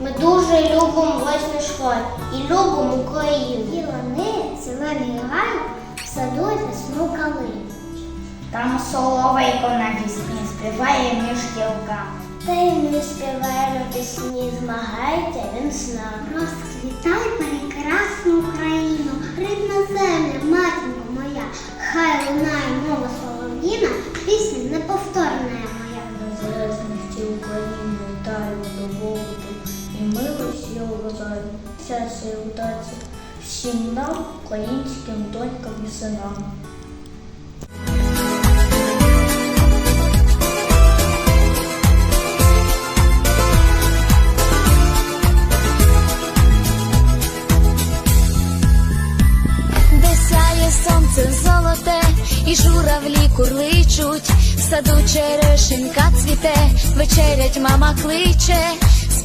Ми дуже любимо восьмий школі і любимо Україну. І вони зелені гай в саду весну калину. Там соловейко на пісні співає між гілками. Та й не співаємо пісні, змагається він з нами. Розквітай прекрасну Україну, рідна земля, щастя і удачі всім нам, українським донькам і синам. сонце золоте, і журавлі курличуть, в саду черешенька цвіте, вечерять мама кличе,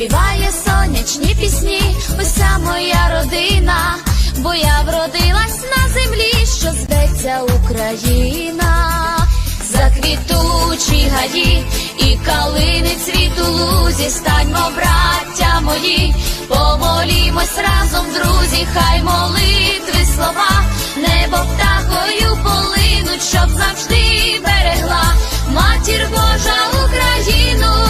співає сонячні пісні, уся моя родина, бо я вродилась на землі, що зветься Україна. Заквітучі гаї і калини цвіту лузі, станьмо, браття мої, помолімось разом, друзі, хай молитви слова, небо птахою полинуть, щоб завжди берегла матір Божа Україну.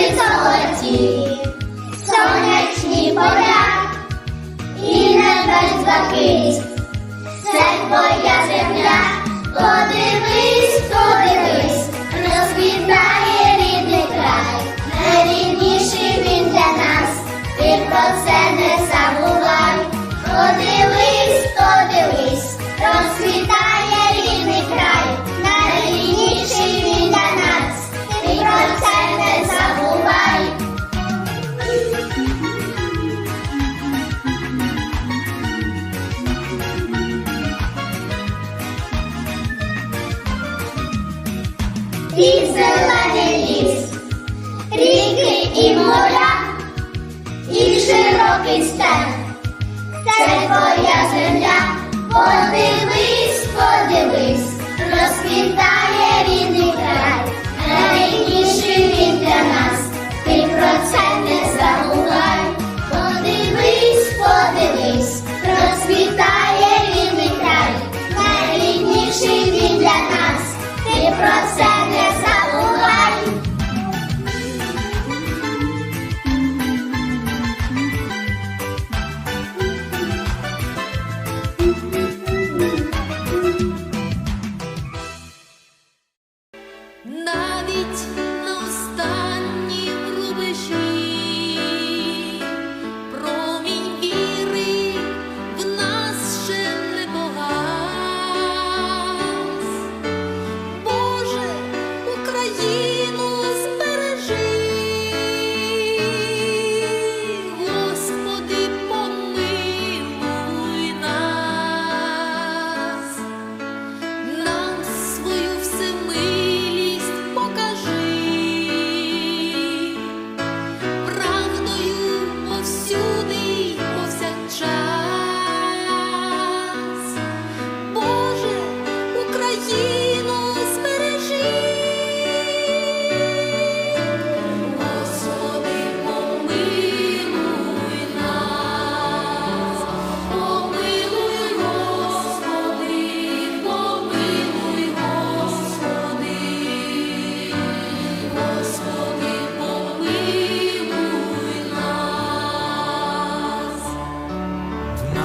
Ниви золоті, сонячні поля, і небес І зелений ліс, ріки і моря, і широкий степ. Це твоя земля, навіть.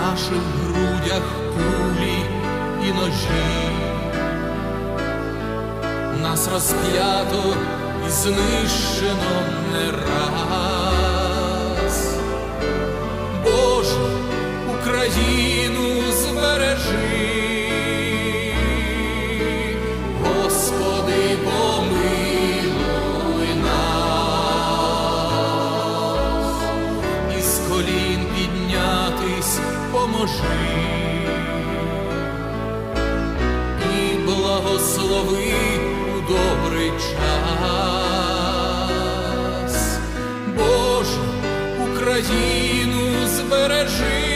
Наших грудях кулі і ножі. Нас розп'ято і знищено не раз. Боже, Україну збережи, поможи і благослови у добрий час. Боже, Україну збережи.